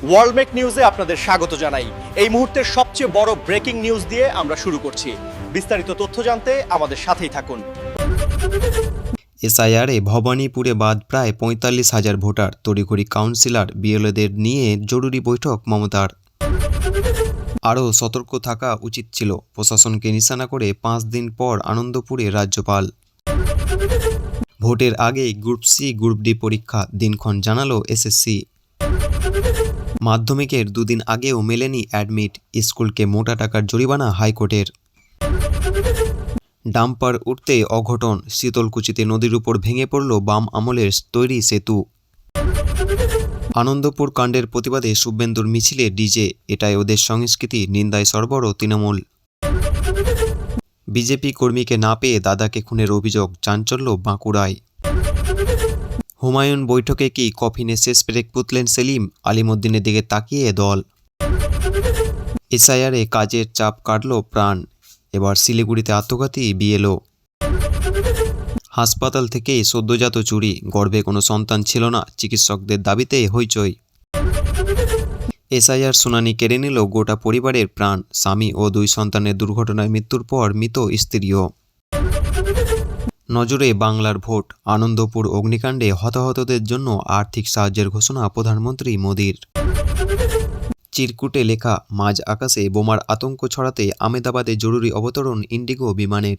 ওয়ার্ল্ডমেক নিউজে আপনাদের স্বাগত জানাই। এই মুহূর্তের সবচেয়ে বড় ব্রেকিং নিউজ দিয়ে আমরা শুরু করছি। বিস্তারিত তথ্য জানতে আমাদের সাথেই থাকুন। এসআইআরে ভবানীপুরে বাদ প্রায় পঁয়তাল্লিশ হাজার ভোটার, তড়িঘড়ি কাউন্সিলর বিএলএদের নিয়ে জরুরি বৈঠক মমতার। আরও সতর্ক থাকা উচিত ছিল। প্রশাসনকে নিশানা করে পাঁচ দিন পর আনন্দপুরে রাজ্যপাল। ভোটের আগে গ্রুপ সি, গ্রুপ ডি পরীক্ষা, দিনক্ষণ জানালো এসএসসি। মাধ্যমিকের দুদিন আগেও মেলেনি অ্যাডমিট, স্কুলকে মোটা টাকার জরিমানা হাইকোর্টের। ডাম্পার উঠতে অঘটন, শীতলকুচিতে নদীর উপর ভেঙে পড়ল বাম আমলের তৈরি সেতু। আনন্দপুর কাণ্ডের প্রতিবাদে শুভেন্দুর মিছিলে ডিজে, এটাই ওদের সংস্কৃতি, নিন্দায় সরবরাহ তৃণমূল। বিজেপি কর্মীকে না পেয়ে দাদাকে খুনের অভিযোগ, চাঞ্চল্য বাঁকুড়ায়। হুমায়ুন বৈঠকে কি কফিনে শেষ ব্রেক পুতলেন সেলিম? আলিমুদ্দিনের দিকে তাকিয়ে দল। এসআইআরে কাজের চাপ কাটল প্রাণ। এবার শিলিগুড়িতে আত্মঘাতী বিএলও। হাসপাতাল থেকে সদ্যজাত চুরি। গর্ভে কোনো সন্তান ছিল না, চিকিৎসকদের দাবিতে হইচই। এসআইআর শুনানি কেড়ে নিল গোটা পরিবারের প্রাণ। স্বামী ও দুই সন্তানের দুর্ঘটনায় মৃত্যুর পর মৃত স্ত্রীও। নজরে বাংলার ভোট, আনন্দপুর অগ্নিকাণ্ডে হতাহতদের জন্য আর্থিক সাহায্যের ঘোষণা প্রধানমন্ত্রী মোদীর। চিরকুটে লেখা, মাঝ আকাশে বোমার আতঙ্ক ছড়াতে আমেদাবাদে জরুরি অবতরণ ইন্ডিগো বিমানের।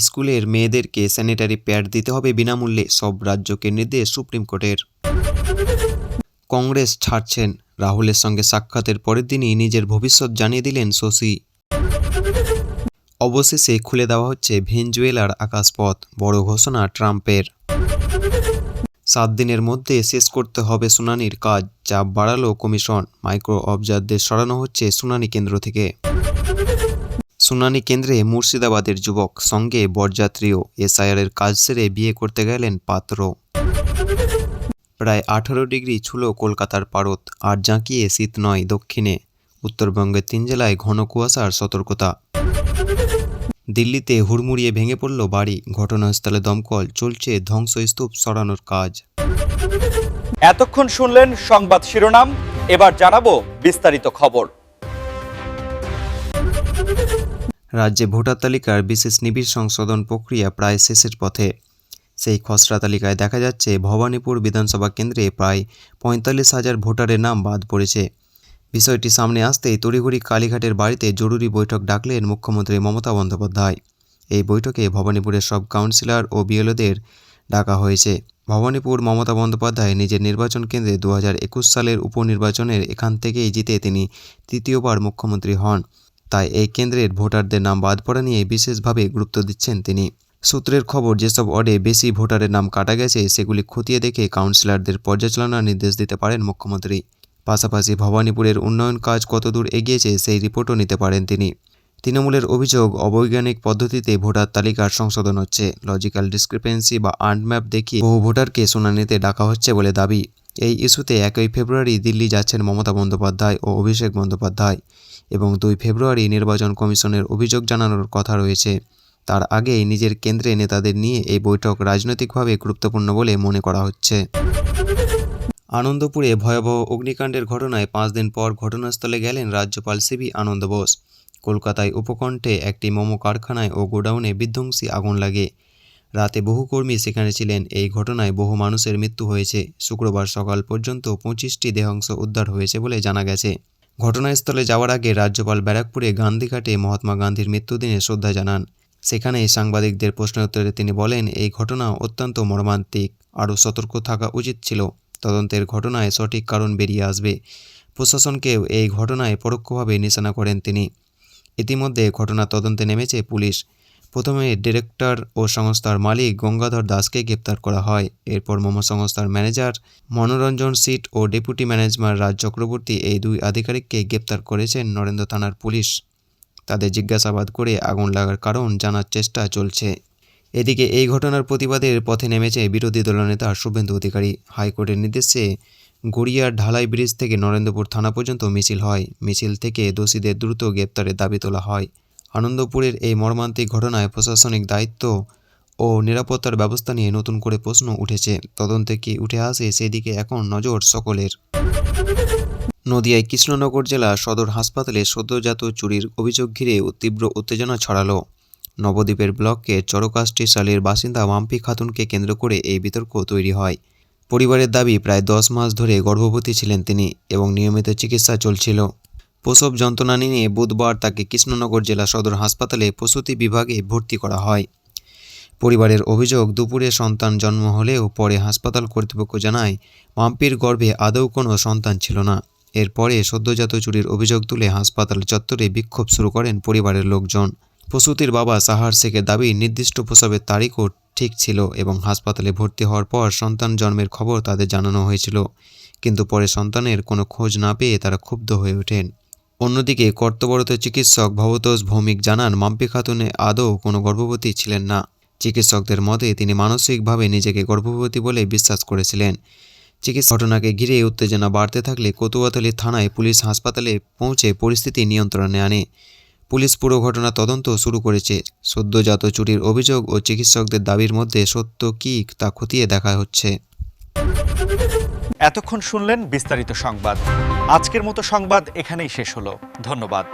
স্কুলের মেয়েদেরকে স্যানিটারি প্যাড দিতে হবে বিনামূল্যে, সব রাজ্যকে নির্দেশ সুপ্রিম কোর্টের। কংগ্রেস ছাড়ছেন, রাহুলের সঙ্গে সাক্ষাতের পরের দিনই নিজের ভবিষ্যৎ জানিয়ে দিলেন শশী। অবশেষে খুলে দেওয়া হচ্ছে ভেনজুয়েলার আকাশপথ, বড় ঘোষণা ট্রাম্পের। সাত দিনের মধ্যে শেষ করতে হবে শুনানির কাজ চাপ বাড়ালো কমিশন। মাইক্রো অবজারদের সরানো হচ্ছে শুনানি কেন্দ্র থেকে। শুনানি কেন্দ্রে মুর্শিদাবাদের যুবক, সঙ্গে বরযাত্রীও। এসআইআরের কাজ সেরে বিয়ে করতে গেলেন পাত্র। প্রায় আঠারো ডিগ্রি ছুলো কলকাতার পারত আর জাঁকিয়ে শীত নয় দক্ষিণে। উত্তরবঙ্গের তিন জেলায় ঘন কুয়াশার সতর্কতা। দিল্লিতে হুড়মুড়িয়ে ভেঙে পড়ল বাড়ি। ঘটনাস্থলে দমকল চলছে ধ্বংসস্তূপ সরানোর কাজ। এতক্ষণ শুনলেন সংবাদ শিরোনাম এবার জানাব বিস্তারিত খবর। রাজ্যে ভোটার তালিকার বিশেষ নিবিড় সংশোধন প্রক্রিয়া প্রায় শেষের পথে। সেই খসড়া তালিকায় দেখা যাচ্ছে ভবানীপুর বিধানসভা কেন্দ্রে প্রায় পঁয়তাল্লিশ হাজার ভোটারের নাম বাদ পড়েছে। বিষয়টি সামনে আসতেই তড়িঘড়ি কালীঘাটের বাড়িতে জরুরি বৈঠক ডাকলেন মুখ্যমন্ত্রী মমতা বন্দ্যোপাধ্যায়। এই বৈঠকে ভবানীপুরের সব কাউন্সিলর ও বিএলওদের ডাকা হয়েছে। ভবানীপুর মমতা বন্দ্যোপাধ্যায় নিজের নির্বাচন কেন্দ্রে দু হাজার একুশ সালের উপনির্বাচনের এখান থেকেই জিতে তিনি তৃতীয়বার মুখ্যমন্ত্রী হন। তাই এই কেন্দ্রের ভোটারদের নাম বাদ পড়া নিয়ে বিশেষভাবে গুরুত্ব দিচ্ছেন তিনি। সূত্রের খবর, যেসব ওয়ার্ডে বেশি ভোটারের নাম কাটা গেছে, সেগুলি খতিয়ে দেখে কাউন্সিলরদের পর্যালোচনার নির্দেশ দিতে পারেন মুখ্যমন্ত্রী। পাশাপাশি ভবানীপুরের উন্নয়ন কাজ কতদূর এগিয়েছে সেই রিপোর্টও নিতে পারেন তিনি। তৃণমূলের অভিযোগ, অবৈজ্ঞানিক পদ্ধতিতে ভোটার তালিকার সংশোধন হচ্ছে। লজিক্যাল ডিসক্রিপেন্সি বা আর্ট ম্যাপ দেখিয়ে বহু ভোটারকে শুনানিতে ডাকা হচ্ছে বলে দাবি। এই ইস্যুতে একই ফেব্রুয়ারি দিল্লি যাচ্ছেন মমতা বন্দ্যোপাধ্যায় ও অভিষেক বন্দ্যোপাধ্যায় এবং দুই ফেব্রুয়ারি নির্বাচন কমিশনের অভিযোগ জানানোর কথা রয়েছে। তার আগেই নিজের কেন্দ্রে নেতাদের নিয়ে এই বৈঠক রাজনৈতিকভাবে গুরুত্বপূর্ণ বলে মনে করা হচ্ছে। আনন্দপুরে ভয়াবহ অগ্নিকাণ্ডের ঘটনায় পাঁচ দিন পর ঘটনাস্থলে গেলেন রাজ্যপাল সিবি আনন্দ বোস। কলকাতায় উপকণ্ঠে একটি মোমো কারখানায় ও গোডাউনে বিধ্বংসী আগুন লাগে। রাতে বহু কর্মী সেখানে ছিলেন। এই ঘটনায় বহু মানুষের মৃত্যু হয়েছে। শুক্রবার সকাল পর্যন্ত পঁচিশটি দেহাংশ উদ্ধার হয়েছে বলে জানা গেছে। ঘটনাস্থলে যাওয়ার আগে রাজ্যপাল ব্যারাকপুরে গান্ধীঘাটে মহাত্মা গান্ধীর মৃত্যুদিনে শ্রদ্ধা জানান। সেখানে সাংবাদিকদের প্রশ্নের উত্তরে তিনি বলেন, এই ঘটনা অত্যন্ত মর্মান্তিক। আরও সতর্ক থাকা উচিত ছিল। তদন্তের ঘটনায় সঠিক কারণ বেরিয়ে আসবে। প্রশাসনকেও এই ঘটনায় পরোক্ষভাবে নিশানা করেন তিনি। ইতিমধ্যে ঘটনা তদন্তে নেমেছে পুলিশ। প্রথমে ডিরেক্টর ও সংস্থার মালিক গঙ্গাধর দাসকে গ্রেপ্তার করা হয়। এরপর মোমো সংস্থার ম্যানেজার মনোরঞ্জন সিট ও ডেপুটি ম্যানেজার রাজ চক্রবর্তী এই দুই আধিকারিককে গ্রেপ্তার করেছেন নরেন্দ্র থানার পুলিশ। তাদের জিজ্ঞাসাবাদ করে আগুন লাগার কারণ জানার চেষ্টা চলছে। এদিকে এই ঘটনার প্রতিবাদের পথে নেমেছে বিরোধী দলনেতা শুভেন্দু অধিকারী। হাইকোর্টের নির্দেশে গড়িয়ার ঢালাই ব্রিজ থেকে নরেন্দ্রপুর থানা পর্যন্ত মিছিল হয়। মিছিল থেকে দোষীদের দ্রুত গ্রেপ্তারের দাবি তোলা হয়। আনন্দপুরের এই মর্মান্তিক ঘটনায় প্রশাসনিক দায়িত্ব ও নিরাপত্তার ব্যবস্থা নিয়ে নতুন করে প্রশ্ন উঠেছে। তদন্তে কি উঠে আসে সেদিকে এখন নজর সকলের। নদিয়ায় কৃষ্ণনগর জেলা সদর হাসপাতালে সদ্যজাত চুরির অভিযোগ ঘিরে তীব্র উত্তেজনা ছড়ালো। নবদ্বীপের ব্লককে চরকাষ্টি সালের বাসিন্দা মাম্পি খাতুনকে কেন্দ্র করে এই বিতর্ক তৈরি হয়। পরিবারের দাবি, প্রায় দশ মাস ধরে গর্ভবতী ছিলেন তিনি এবং নিয়মিত চিকিৎসা চলছিল। প্রসব যন্ত্রণা নিয়ে বুধবার তাকে কৃষ্ণনগর জেলা সদর হাসপাতালে প্রসূতি বিভাগে ভর্তি করা হয়। পরিবারের অভিযোগ, দুপুরে সন্তান জন্ম হলেও পরে হাসপাতাল কর্তৃপক্ষ জানায়, মাম্পির গর্ভে আদৌ কোনো সন্তান ছিল না। এরপরে সদ্যজাত চুরির অভিযোগ তুলে হাসপাতাল চত্বরে বিক্ষোভ শুরু করেন পরিবারের লোকজন। প্রসূতির বাবা সাহার শেখের দাবি, নির্দিষ্ট প্রসবের তারিখও ঠিক ছিল এবং হাসপাতালে ভর্তি হওয়ার পর সন্তান জন্মের খবর তাদের জানানো হয়েছিল। কিন্তু পরে সন্তানের কোনো খোঁজ না পেয়ে তারা ক্ষুব্ধ হয়ে ওঠেন। অন্যদিকে কর্তব্যরত চিকিৎসক ভবতোষ ভৌমিক জানান, মাম্পি খাতুনে আদৌ কোনো গর্ভবতী ছিলেন না। চিকিৎসকদের মতে তিনি মানসিকভাবে নিজেকে গর্ভবতী বলে বিশ্বাস করেছিলেন। চিকিৎসা ঘটনাকে ঘিরে উত্তেজনা বাড়তে থাকলে কতুয়াতলী থানায় পুলিশ হাসপাতালে পৌঁছে পরিস্থিতি নিয়ন্ত্রণে আনে। পুলিশ পুরো ঘটনা তদন্ত শুরু করেছে। সদ্যজাত চুরির অভিযোগ ও চিকিৎসকদের দাবির মধ্যে সত্য কী তা খতিয়ে দেখা হচ্ছে। এতক্ষণ শুনলেন বিস্তারিত সংবাদ। আজকের মতো সংবাদ এখানেই শেষ হলো। ধন্যবাদ।